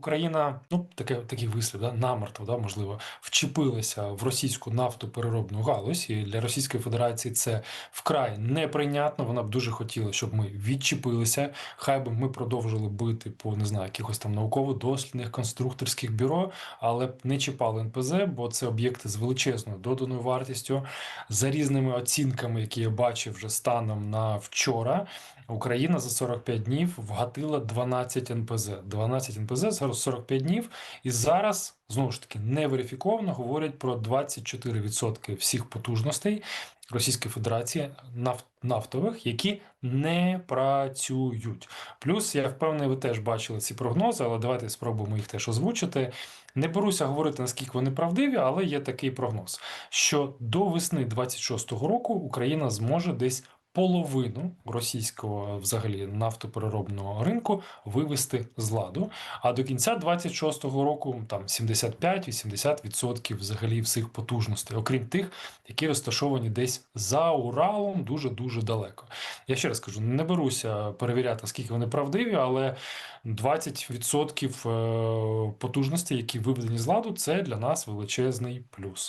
Україна, ну таке такий вислів, да, намертво, да, можливо, вчепилася в російську нафтопереробну галузь, і для Російської Федерації це вкрай неприйнятно. Вона б дуже хотіла, щоб ми відчепилися. Хай би ми продовжили бити по не знаю, якихось там науково-дослідних конструкторських бюро, але б не чіпали НПЗ, бо це об'єкти з величезною доданою вартістю. За різними оцінками, які я бачив вже станом на вчора. Україна за 45 днів вгатила 12 НПЗ. 12 НПЗ за 45 днів. І зараз знову ж таки не верифіковано говорять про 24% всіх потужностей Російської Федерації наф- нафтових, які не працюють. Плюс я впевнений, ви теж бачили ці прогнози, але давайте спробуємо їх теж озвучити. Не беруся говорити наскільки вони правдиві, але є такий прогноз, що до весни 26-го року Україна зможе десь половину російського взагалі нафтопереробного ринку вивести з ладу. А до кінця 26-го року там 75-80% взагалі всіх потужностей, окрім тих, які розташовані десь за Уралом, дуже дуже далеко. Я ще раз кажу, не беруся перевіряти, наскільки вони правдиві, але 20% е, потужностей, які виведені з ладу, це для нас величезний плюс.